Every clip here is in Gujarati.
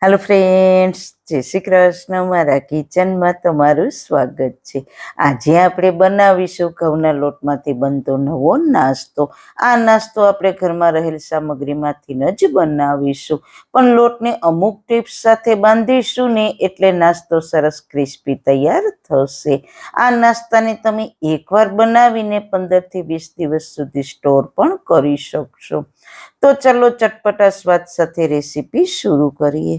Hello friends, જય શ્રી કૃષ્ણ. મારા કિચનમાં તમારું સ્વાગત છે. આજે આપણે બનાવીશું ઘઉંના લોટમાંથી બનતો નવો નાસ્તો. આ નાસ્તો આપણે ઘરમાં રહેલ સામગ્રીમાંથી જ બનાવીશું, પણ લોટને અમુક ટિપ્સ સાથે બાંધીશું ને એટલે નાસ્તો સરસ ક્રિસ્પી તૈયાર થશે. આ નાસ્તાને તમે એકવાર બનાવીને પંદરથી વીસ દિવસ સુધી સ્ટોર પણ કરી શકશો. તો ચલો ચટપટા સ્વાદ સાથે રેસીપી શરૂ કરીએ.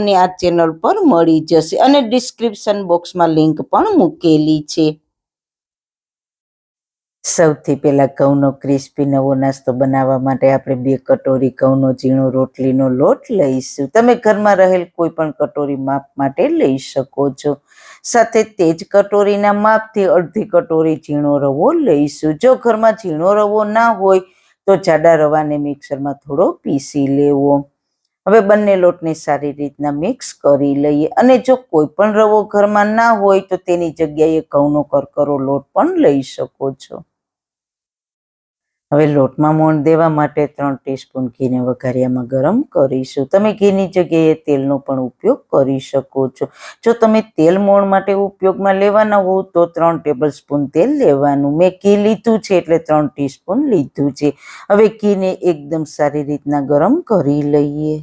તમને આ ચેનલ પર મળી જશે અને ડિસ્ક્રિપ્શન બોક્સમાં લિંક પણ મૂકેલી છે. સૌથી પહેલાં ઘઉંનો ક્રિસ્પી નવો નાસ્તો બનાવવા માટે આપણે બે કટોરી ઘઉંનો ઝીણો, રોટલીનો લોટ લઈશું. તમે ઘરમાં રહેલ કોઈ પણ કટોરી માપ માટે લઈ શકો છો. સાથે તે જ કટોરીના માપથી અડધી કટોરી ઝીણો રવો લઈશું. જો ઘરમાં ઝીણો રવો ના હોય, તો જાડા રવાને મિક્સરમાં થોડો પીસી લેવો. હવે બંને લોટને સારી રીતના મિક્સ કરી લઈએ અને જો કોઈ પણ રવો ઘરમાં ના હોય તો તેની જગ્યાએ ઘઉંનો કરકરો લોટ પણ લઈ શકો છો. હવે લોટમાં મોણ દેવા માટે ત્રણ ટીસ્પૂન ઘીને વઘારિયામાં ગરમ કરીશું. તમે ઘીની જગ્યાએ તેલનો પણ ઉપયોગ કરી શકો છો. જો તમે તેલ મોણ માટે ઉપયોગમાં લેવાના હોવ તો ત્રણ ટેબલ સ્પૂન તેલ લેવાનું. મેં ઘી લીધું છે એટલે ત્રણ ટીસ્પૂન લીધું છે. હવે ઘીને એકદમ સારી રીતના ગરમ કરી લઈએ.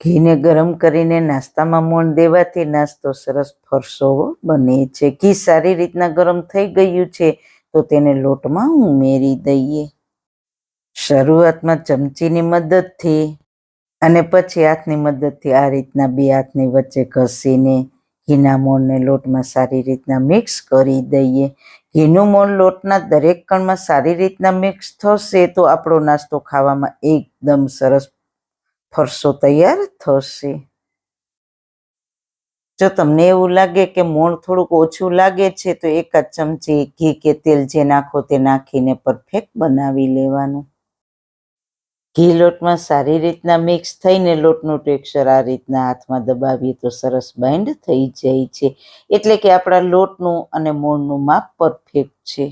ઘીને ગરમ કરીને નાસ્તામાં મોણ દેવાથી નાસ્તો સરસ ફરસો બને છે. ઘી સારી રીતના ગરમ થઈ ગયું છે તો તેને લોટમાં ઉમેરી દઈએ. શરૂઆતમાં ચમચીની મદદથી અને પછી હાથની મદદથી આ રીતના બે હાથની વચ્ચે ઘસીને ઘીના મોણને લોટમાં સારી રીતના મિક્સ કરી દઈએ. ઘીનું મોણ લોટના દરેક કણમાં સારી રીતના મિક્સ થશે તો આપણો નાસ્તો ખાવામાં એકદમ સરસ ફરસો તૈયાર? થશે. જો તમને એવું લાગે કે મોણ થોડુંક ઓછું લાગે છે, તો એક જ ચમચી ઘી કે તેલ જે નાખો તે નાખીને પરફેક્ટ બનાવી લેવાનું. ઘી લોટમાં સારી રીતના મિક્સ થઈને લોટનું ટેક્સચર આ રીતના હાથમાં દબાવીએ તો સરસ બાઇન્ડ થઈ જાય છે. એટલે કે આપણા લોટનું અને મોણનું માપ પરફેક્ટ છે.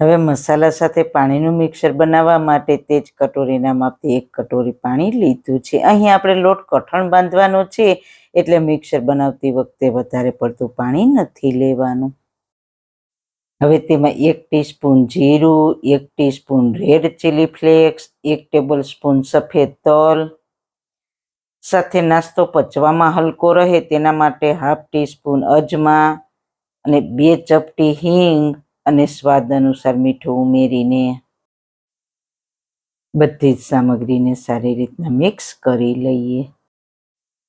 હવે મસાલા સાથે પાણીનું મિક્સર બનાવવા માટે તે જ કટોરીના માપથી એક કટોરી પાણી લીધું છે. અહીં આપણે લોટ કઠણ બાંધવાનો છે, એટલે મિક્સર બનાવતી વખતે વધારે પડતું પાણી નથી લેવાનું. હવે તેમાં એક ટીસ્પૂન જીરું, એક ટીસ્પૂન રેડ ચીલી ફ્લેક્સ, એક ટેબલ સ્પૂન સફેદ તલ, સાથે નાસ્તો પચવામાં હલકો રહે તેના માટે હાફ ટીસ્પૂન અજમા અને બે ચપટી હિંગ અને સ્વાદ અનુસાર મીઠું ઉમેરીને બધી જ સામગ્રીને સારી રીતના મિક્સ કરી લઈએ.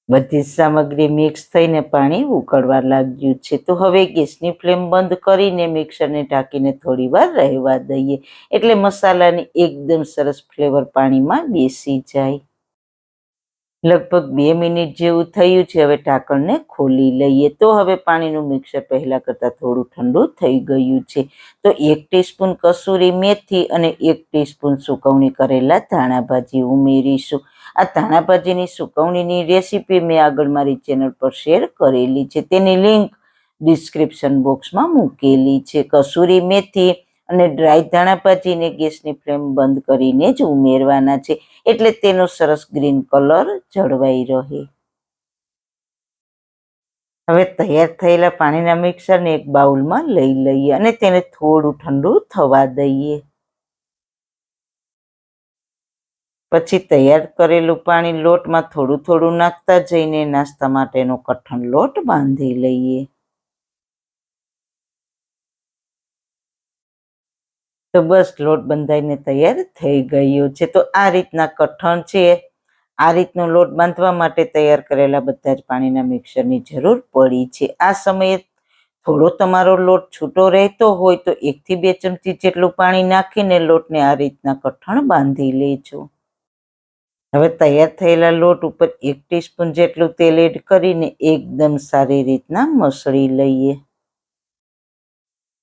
બધી જ સામગ્રી મિક્સ થઈને પાણી ઉકળવા લાગ્યું છે. તો હવે ગેસની ફ્લેમ બંધ કરીને મિક્સરને ઢાંકીને થોડી વાર રહેવા દઈએ. એટલે મસાલાની એકદમ સરસ ફ્લેવર પાણીમાં બેસી જાય. લગભગ બે મિનિટ જેવું થયું છે, હવે ઢાંકણને ખોલી લઈએ. તો હવે પાણીનું મિક્સર પહેલાં કરતાં થોડું ઠંડુ થઈ ગયું છે. તો એક ટીસ્પૂન કસૂરી મેથી અને એક ટીસ્પૂન સુકવણી કરેલા ધાણાભાજી ઉમેરીશું. આ ધાણાભાજીની સુકવણીની રેસીપી મેં આગળ મારી ચેનલ પર શેર કરેલી છે. તેની લિંક ડિસ્ક્રિપ્શન બોક્સમાં મૂકેલી છે. કસૂરી મેથી અને ડ્રાય ધાણા ભાજીને ગેસની ફ્લેમ બંધ કરીને જ ઉમેરવાના છે. એટલે તેનો સરસ ગ્રીન કલર જળવાઈ રહે. હવે તૈયાર થયેલા પાણીના મિક્સરને એક બાઉલમાં લઈ લઈએ અને તેને થોડું ઠંડુ થવા દઈએ. પછી તૈયાર કરેલું પાણી લોટમાં થોડું થોડું નાખતા જઈને નાસ્તા માટેનો કઠણ લોટ બાંધી લઈએ. તો બસ લોટ બંધાઈને તૈયાર થઈ ગયો છે. તો આ રીતના કઠણ છે. આ રીતનો લોટ બાંધવા માટે તૈયાર કરેલા બધા જ પાણીના મિક્સરની જરૂર પડી છે. આ સમયે થોડો તમારો લોટ છૂટો રહેતો હોય તો એકથી બે ચમચી જેટલું પાણી નાખીને લોટને આ રીતના કઠણ બાંધી લેજો. હવે તૈયાર થયેલા લોટ ઉપર એક ટીસ્પૂન જેટલું તેલ એડ કરીને એકદમ સારી રીતના મસળી લઈએ.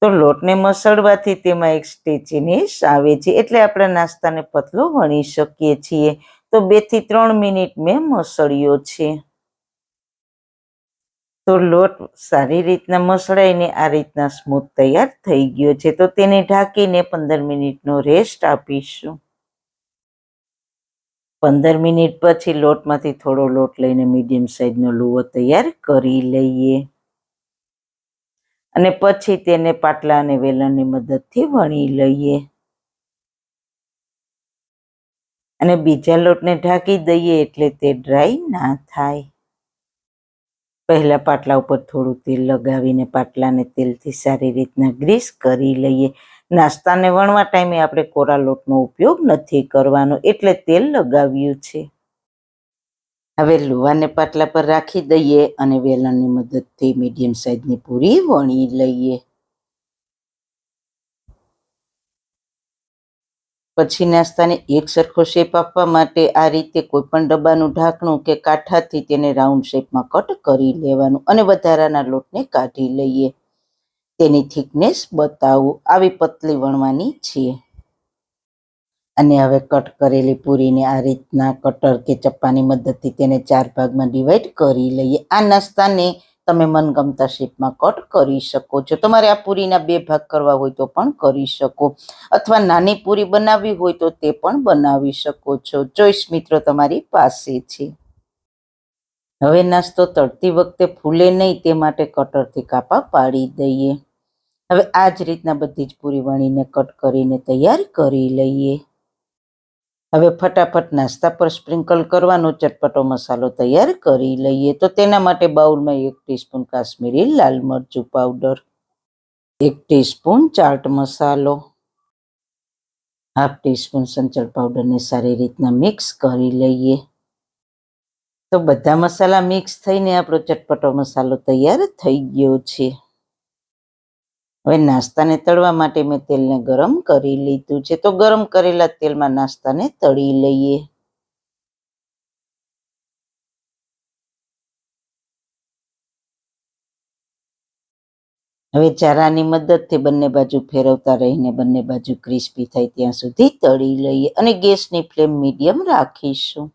તો લોટને મસળવાથી તેમાં એક સ્ટેચીનેસ આવે છે. એટલે આપણે નાસ્તાને પતલો વણી શકીએ છીએ. તો બેથી ત્રણ મિનિટ મેં મસળ્યો છે. તો લોટ સારી રીતના મસળાઈને આ રીતના સ્મૂથ તૈયાર થઈ ગયો છે. તો તેને ઢાંકીને પંદર મિનિટનો રેસ્ટ આપીશું. પંદર મિનિટ પછી લોટમાંથી થોડો લોટ લઈને મીડિયમ સાઈઝનો લુવો તૈયાર કરી લઈએ. અને પછી તેને પાટલા અને વેલણની મદદથી વણી લઈએ. અને બીજા લોટને ઢાંકી દઈએ એટલે તે ડ્રાય ના થાય. પહેલા પાટલા ઉપર થોડું તેલ લગાવીને પાટલાને તેલથી સારી રીતના ગ્રીસ કરી લઈએ. નાસ્તાને વણવા ટાઈમે આપણે કોરા લોટનો ઉપયોગ નથી કરવાનો એટલે તેલ લગાવ્યું છે. હવે લુવાને પાટલા પર રાખી દઈએ અને વેલણની મદદથી મીડિયમ સાઈઝની પૂરી વણી લઈએ. પછી નાસ્તાને એક સરખો શેપ આપવા માટે આ રીતે કોઈપણ ડબ્બાનું ઢાંકણું કે કાંઠાથી તેને રાઉન્ડ શેપમાં કટ કરી લેવાનું અને વધારાના લોટને કાઢી લઈએ. તેની થિકનેસ બતાવું. આવી પતલી વણવાની છે. અને હવે કટ કરેલી પૂરીને આ રીતના કટર કે ચપ્પાની મદદથી તેને ચાર ભાગમાં ડિવાઈડ કરી લઈએ. આ નાસ્તાને તમે મનગમતા શેપમાં કટ કરી શકો છો. તમારે આ પૂરીના બે ભાગ કરવા હોય તો પણ કરી શકો. અથવા નાની પૂરી બનાવવી હોય તો તે પણ બનાવી શકો છો. ચોઈસ મિત્રો તમારી પાસે છે. હવે નાસ્તો તળતી વખતે ફૂલે નહીં તે માટે કટરથી કાપા પાડી દઈએ. હવે આ જ રીતના બધી જ પૂરી વણીને કટ કરીને તૈયાર કરી લઈએ. હવે ફટાફટ નાસ્તા પર સ્પ્રિંકલ કરવાનો ચટપટો મસાલો તૈયાર કરી લઈએ. તો તેના માટે બાઉલમાં એક ટીસ્પૂન કાશ્મીરી લાલ મરચું પાવડર, એક ટીસ્પૂન ચાટ મસાલો, હાફ ટીસ્પૂન સંચળ પાવડરને સારી રીતના મિક્સ કરી લઈએ. તો બધા મસાલા મિક્સ થઈને આપણો ચટપટો મસાલો તૈયાર થઈ ગયો છે. હવે નાસ્તાને તળવા માટે મેં તેલને ગરમ કરી લીધું છે. તો ગરમ કરેલા તેલમાં નાસ્તાને તળી લઈએ. હવે ચારાની મદદથી બંને બાજુ ફેરવતા રહીને બંને બાજુ ક્રિસ્પી થાય ત્યાં સુધી તળી લઈએ અને ગેસની ફ્લેમ મીડિયમ રાખીશું.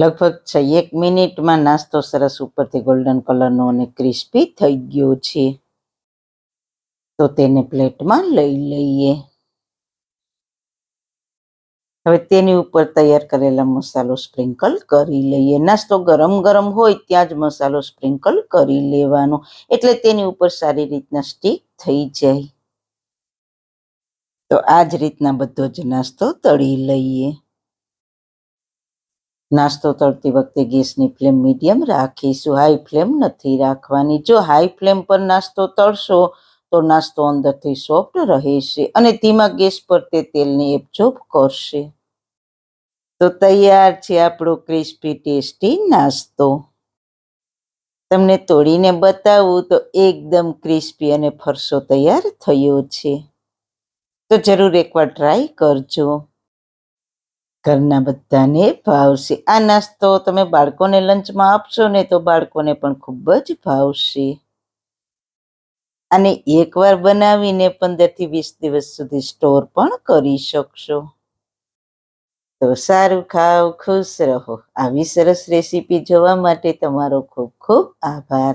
લગભગ છ, એક મિનિટમાં નાસ્તો સરસ ઉપરથી ગોલ્ડન કલરનો અને ક્રિસ્પી થઈ ગયો છે. તો તેને પ્લેટમાં લઈ લઈએ. હવે તેની ઉપર તૈયાર કરેલા મસાલો સ્પ્રિંકલ કરી લઈએ. નાસ્તો ગરમ ગરમ હોય ત્યાં જ મસાલો સ્પ્રિંકલ કરી લેવાનો. એટલે તેની ઉપર સારી રીતના સ્ટીક થઈ જાય. તો આ જ રીતના બધો જ નાસ્તો તળી લઈએ. નાસ્તો તળતી વખતે ગેસની ફ્લેમ મીડિયમ રાખીશું. હાઈ ફ્લેમ નથી રાખવાની. જો હાઈ ફ્લેમ પર નાસ્તો તળશો, તો નાસ્તો અંદરથી સોફ્ટ રહેશે અને ધીમા ગેસ પર તે તેલને એબ્ઝોર્બ કરશે. તો તૈયાર છે આપણો ક્રિસ્પી ટેસ્ટી નાસ્તો. તમને તોડીને બતાવું તો એકદમ ક્રિસ્પી અને ફરસો તૈયાર થયો છે. તો જરૂર એકવાર ટ્રાય કરજો. ઘરના બધાને ભાવશે. આ નાસ્તો તમે બાળકોને લંચમાં આપશો ને તો બાળકોને પણ ખૂબ જ ભાવશે. અને એકવાર બનાવીને પંદરથી વીસ દિવસ સુધી સ્ટોર પણ કરી શકશો. તો સારું ખાઓ, ખુશ રહો. આવી સરસ રેસીપી જોવા માટે તમારો ખૂબ ખૂબ આભાર.